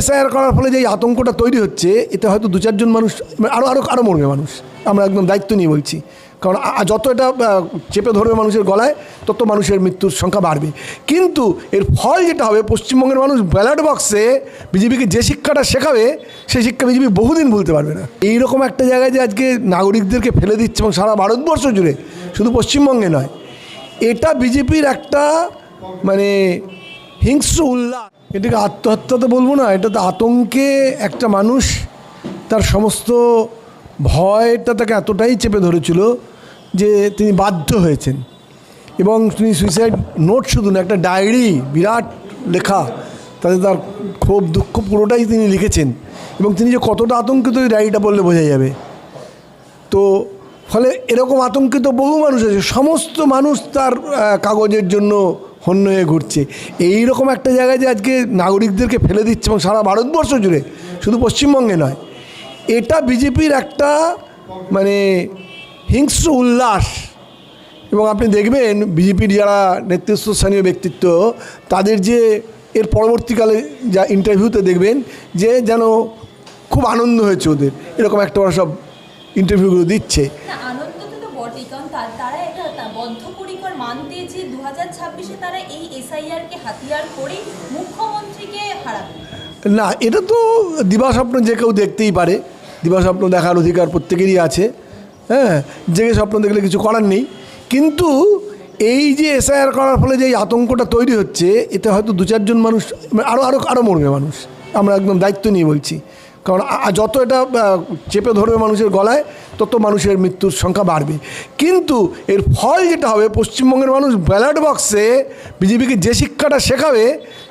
SIR করার ফলে যে আতঙ্কটা তৈরি হচ্ছে, এতে হয়তো দু চারজন মানুষ আরও আরও আরও মরবে মানুষ। আমরা একদম দায়িত্ব নিয়ে বলছি। কারণ যত এটা চেপে ধরবে মানুষের গলায়, তত মানুষের মৃত্যুর সংখ্যা বাড়বে। কিন্তু এর ফল যেটা হবে, পশ্চিমবঙ্গের মানুষ ব্যালট বক্সে বিজেপিকে যে শিক্ষাটা শেখাবে, সেই শিক্ষা বিজেপি বহুদিন ভুলতে পারবে না। এইরকম একটা জায়গায় যে আজকে নাগরিকদেরকে ফেলে দিচ্ছে এবং সারা ভারতবর্ষ জুড়ে, শুধু পশ্চিমবঙ্গে নয়। এটা বিজেপির একটা মানে হিংস্র উল্লাস। এটাকে আত্মহত্যা তো বলব না, এটা তো আতঙ্কে একটা মানুষ, তার সমস্ত ভয়টা তাকে এতটাই চেপে ধরেছিল যে তিনি বাধ্য হয়েছেন। এবং তিনি সুইসাইড নোট শুধু না, একটা ডায়েরি বিরাট লেখা, তাতে তার ক্ষোভ, দুঃখ পুরোটাই তিনি লিখেছেন। এবং তিনি যে কতটা আতঙ্কিত ওই ডায়েরিটা বললে বোঝা যাবে। তো ফলে এরকম আতঙ্কিত বহু মানুষ আছে, সমস্ত মানুষ তার কাগজের জন্য হন্য হয়ে ঘুরছে। এই রকম একটা জায়গায় যে আজকে নাগরিকদেরকে ফেলে দিচ্ছে এবং সারা ভারতবর্ষ জুড়ে, শুধু পশ্চিমবঙ্গে নয়, এটা বিজেপির একটা মানে হিংস্র উল্লাস। এবং আপনি দেখবেন বিজেপির যারা নেতৃত্বস্থানীয় ব্যক্তিত্ব, তাদের যে এর পরবর্তীকালে যা ইন্টারভিউতে দেখবেন যে যেন খুব আনন্দ হয়েছে ওদের। এরকম একটা ওরা সব ইন্টারভিউগুলো দিচ্ছে না আনন্দ তো তো বটেই কারণ তা- তারা এটা তা- বদ্ধপরিকর মানতে যে দু হাজার ছাব্বিশে তারা এই হাতিয়ার করেই মুখ্যমন্ত্রীকে হারাবে। না, এটা তো দিবাস্বপ্ন যে কেউ দেখতেই পারে। দিবাস্বপ্ন দেখার অধিকার প্রত্যেকেরই আছে। হ্যাঁ জেগে স্বপ্ন দেখলে কিছু করার নেই। কিন্তু এই যে এসআইআর করার ফলে যে আতঙ্কটা তৈরি হচ্ছে, এতে হয়তো দু চারজন মানুষ আরও আরও আরও মরবে মানুষ। আমরা একদম দায়িত্ব নিয়ে বলছি। কারণ যত এটা চেপে ধরবে মানুষের গলায়, তত মানুষের মৃত্যুর সংখ্যা বাড়বে। কিন্তু এর ফল যেটা হবে, পশ্চিমবঙ্গের মানুষ ব্যালট বক্সে বিজেপিকে যে শিক্ষাটা শেখাবে,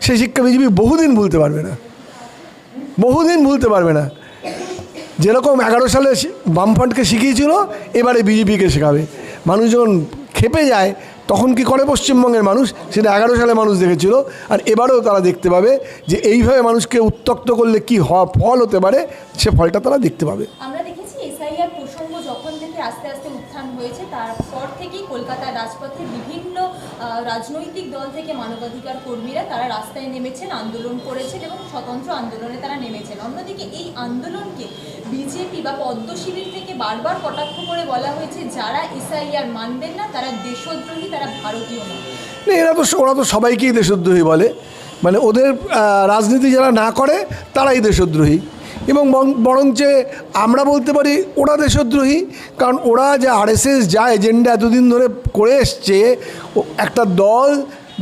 সেই শিক্ষা বিজেপি বহুদিন ভুলতে পারবে না। বহুদিন ভুলতে পারবে না। যেরকম এগারো সালে বামফ্রন্টকে শিখিয়েছিল, এবারে বিজেপিকে শেখাবে। মানুষ যখন খেপে যায় তখন কি করে পশ্চিমবঙ্গের মানুষ? সেটা এগারো সালে মানুষ দেখেছিল। আর এবারেও তারা দেখতে পাবে যে এইভাবে মানুষকে উত্তক্ত করলে কি ফল হতে পারে, সে ফলটা তারা দেখতে পাবে। আমরা যখন থেকে আস্তে আস্তে হয়েছে থেকেই রাজপথে বিভিন্ন রাজনৈতিক দল থেকে মানবাধিকার কর্মীরা তারা রাস্তায় নেমেছেন, আন্দোলন করেছেন এবং স্বতন্ত্র আন্দোলনে তারা নেমেছেন। অন্যদিকে এই আন্দোলনকে বিজেপি বা পদ্ম শিবির থেকে বারবার কটাক্ষ করে বলা হয়েছে, যারা এসআইআর মানবেন না, তারা দেশদ্রোহী, তারা ভারতীয় না, এরা তো ওরা তো সবাইকেই দেশদ্রোহী বলে। মানে ওদের রাজনীতি যারা না করে, তারাই দেশদ্রোহী। এবং বরঞ্চে আমরা বলতে পারি, ওরা দেশদ্রোহী, কারণ ওরা যে আরএসএস, যা এজেন্ডা এতদিন ধরে করে এসছে একটা দল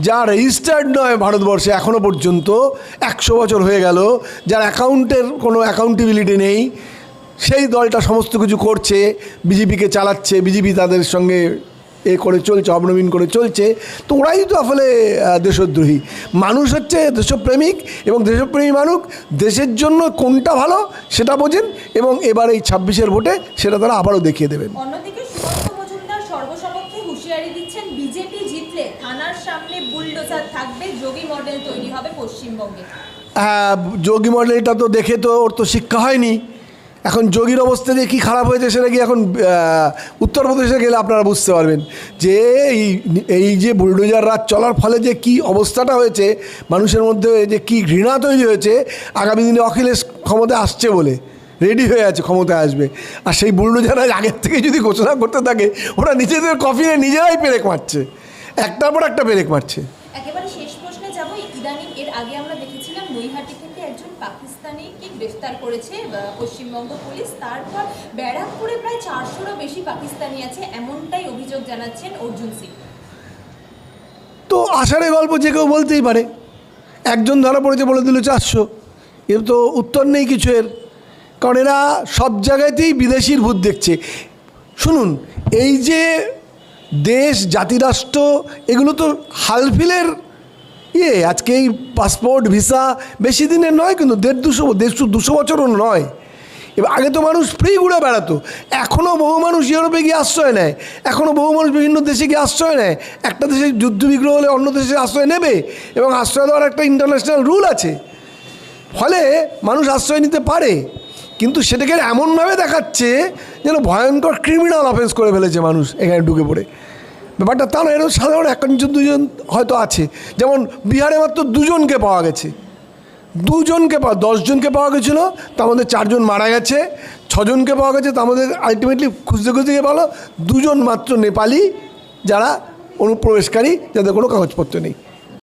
যা রেজিস্টার্ড নয় ভারতবর্ষে এখনও পর্যন্ত, একশো বছর হয়ে গেল, যার অ্যাকাউন্টের কোনো অ্যাকাউন্টেবিলিটি নেই। সেই দলটা সমস্ত কিছু করছে বিজেপিকে চালাচ্ছে বিজেপি তাদের সঙ্গে এ করে চলছে অবনবীন করে চলছে। তো ওরাই তো আসলে দেশদ্রোহী। মানুষ হচ্ছে দেশপ্রেমিক এবং দেশপ্রেমী মানুষ দেশের জন্য কোনটা ভালো সেটা বোঝেন এবং এবার এই ছাব্বিশের ভোটে সেটা তারা আবারও দেখিয়ে দেবেন। হ্যাঁ যোগী মডেলটা তো দেখে তো ওর তো শিক্ষা হয়নি। এখন যোগীর অবস্থা যে কী খারাপ হয়েছে সেটা কি এখন উত্তরপ্রদেশে গেলে আপনারা বুঝতে পারবেন যে এই এই যে বুলডোজার রাত চলার ফলে যে কি অবস্থাটা হয়েছে, মানুষের মধ্যে যে কি ঘৃণা তৈরি হয়েছে, আগামী দিনে অখিলেশ ক্ষমতা আসছে বলে রেডি হয়ে আছে, ক্ষমতায় আসবে। আর সেই বুলডোজার আজ আগের থেকে যদি ঘোষণা করতে থাকে, ওরা নিজেদের কফিনে নিজেরাই পেরেক মারছে। একটার পর একটা পেরেক মারছে। একেবারে শেষ প্রশ্নে ইদানিং এর আগে আমরা দেখেছিলাম নৈহাটি থেকে একজন পাকিস্তানিকে গ্রেফতার করেছে পশ্চিমবঙ্গ পুলিশ। তারপর ব্যারাকপুরে প্রায় চারশোরও বেশি পাকিস্তানি আছে, এমনটাই অভিযোগ জানাচ্ছেন অর্জুন সিং। তো আষাঢ়ে গল্প যে কেউ বলতেই পারে। একজন ধরা পড়েছে বলে দিল চারশো। এর তো উত্তর নেই কিছু এর। কারণ এরা সব জায়গাতেই বিদেশির ভূত দেখছে। শুনুন, এই যে দেশ, জাতিরাষ্ট্র, এগুলো তো হালফিলের ইয়ে আজকে এই পাসপোর্ট ভিসা বেশি দিনের নয় কিন্তু দেড় দুশো, দেড়শো, দুশো বছরও নয়। এবার আগে তো মানুষ ফ্রি ঘুরে বেড়াতো এখনও বহু মানুষ ইউরোপে গিয়ে আশ্রয় নেয় এখনও বহু মানুষ বিভিন্ন দেশে গিয়ে আশ্রয় নেয়, একটা দেশে যুদ্ধ বিগ্রহ হলে অন্য দেশে আশ্রয় নেবে এবং আশ্রয় দেওয়ার একটা ইন্টারন্যাশনাল রুল আছে। ফলে মানুষ আশ্রয় নিতে পারে, কিন্তু সেটাকে এমনভাবে দেখাচ্ছে যেন ভয়ঙ্কর ক্রিমিনাল অফেন্স করে ফেলেছে মানুষ এখানে ঢুকে পড়ে। ব্যাপারটা তা না এরকম সাধারণ একজন দুজন হয়তো আছে। যেমন বিহারে মাত্র দুজনকে পাওয়া গেছে। দুজনকে পাওয়া, দশজনকে পাওয়া গেছিল, তার মধ্যে চারজন মারা গেছে, ছজনকে পাওয়া গেছে, তার মধ্যে আলটিমেটলি খুঁজতে খুঁজতে গিয়ে পাওয়া দুজন মাত্র নেপালি যারা অনুপ্রবেশকারী, যাদের কোনো কাগজপত্র নেই।